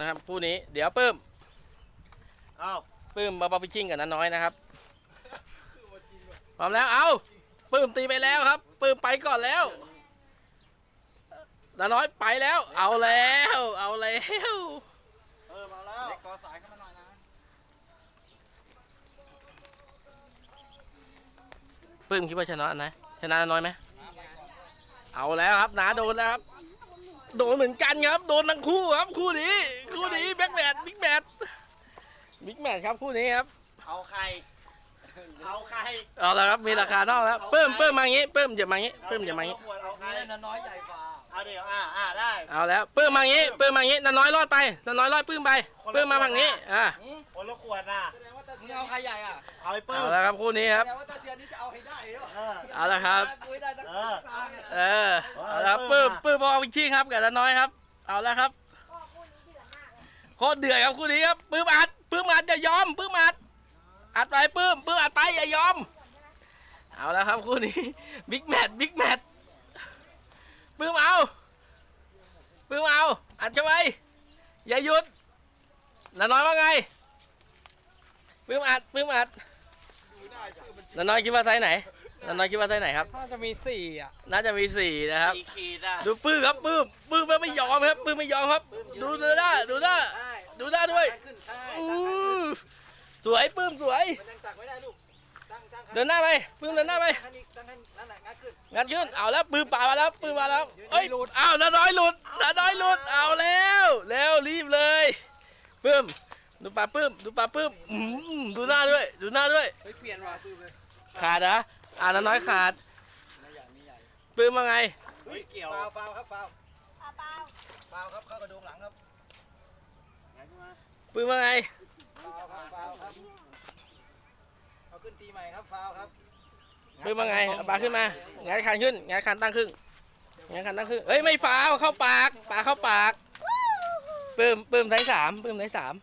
นะครับคู่นี้เดี๋ยวปื้มเอาปื้มมาปาพิชิ่งกับน้าน้อยนะครับพร้อมแล้วเอาปื้มตีไปแล้วครับปื้มไปก่อนแล้วน้าน้อยไปแล้ว เอาแล้ว เอาแล้วเออมาแล้วเด็กกอสายเข้ามาหน่อยนะปื้มคิดว่าชนะนะชนะน้าน้อยไหมเอาแล้วครับนาโดนแล้วครับ โดนเหมือนกันครับ โดนทั้งคู่ครับ คู่นี้ คู่นี้แบ็คแมทบิ๊กแมทบิ๊กแมทครับคู่นี้ครับ เอาใคร เอาใคร เอาละครับมีราคาเท่าแล้วเพิ่มเพิ่มมางี้เพิ่มอย่ามางี้เพิ่มอย่ามางี้เอเอาใครนี่น้อยใหญ่กว่า เอาเดี๋ยวอ่าอ่าได้เอาแล้วเพิ่มมางี้เพิ่มมางี้น้าน้อยรอดไปน้าน้อยรอดปื้มไปปื้มมาฝั่งนี้อะคนละขวดน่ะมึงเอาใครใหญ่อะเอาไอ้ปื้เอามแล้วครับคู่นี้ครับแต่ว่าตาเซียนนี่จะเอาให้ได้เหรอเออเอาละครับคุยได้ตั้งเออกลางอะเออเอาละครับปื้มปื้มบอลวิชิงครับกับน้าน้อยครับ เอาแล้วครับโคตรเดือดครับคู่นี้ครับปื้มอัดปื้มอัดอย่ายอมปื้มอัดอัดไปปื้มปื้มอัดไปอย่ายอม เอาแล้วครับคู่นี้บิ๊กแมทบิ๊กแมท ปื้มเอาปื้มเอาอัดเข้าไปอย่าหยุดน้าน้อยว่าไงปื้มอัดปื้มอัดน้าน้อยคิดว่าไซส์ไหนน้าน้อยคิดว่าไซส์ไหนครับ น่าจะมีสี่อะ น่าจะมีสี่นะครับ สี่ขีดอะดูปื้มครับปื้มปื้มไม่ยอมครับปื้มไม่ยอมครับ ดูดูหน้าดูหน้าดูหน้าด้วยขึ้นใช่อู้สวยปื้มสวย มันยังตักไม่ได้ลูกตั้งตั้ง เดินหน้าไปปื้มเดินหน้าไปตั้งอีกตั้งให้นั่นแหละงัดขึ้นงัดขึ้นเอาแล้วปื้มป่ามาแล้วปื้มมาแล้วเอ้ยอ้าวน้าน้อยหลุดน้าน้อยหลุดเอาแล้วแล้วรีบเลยปื้มดูปลาปื้มดูปลาปื้มอืมดูหน้าด้วย ดูหน้าด้วยเฮ้ยเปลี่ยนว่ะปื้มเลยขาดนะอ่าน้าน้อยขาดไม่ใหญ่ไม่ใหญ่ปื้มว่าไงเฮ้ยเกี่ยวฟาวฟาวครับฟาวฟาวครับเข้ากระโดงหลังครับงัดขึ้นมาปื้มว่าไงฟาวครับฟาวครับเอาขึ้น ตีใหม่ครับฟาวครับปื้มว่าไงเอาปลาขึ้นมาไงายคันขึ้นไงายคันตั้งครึ่งไงายคันตั้งครึ่งเฮ้ยไม่ฟาวเข้าปากปลาเข้าปากปื้มปื้มไซส์สามปื้มไซส์สาม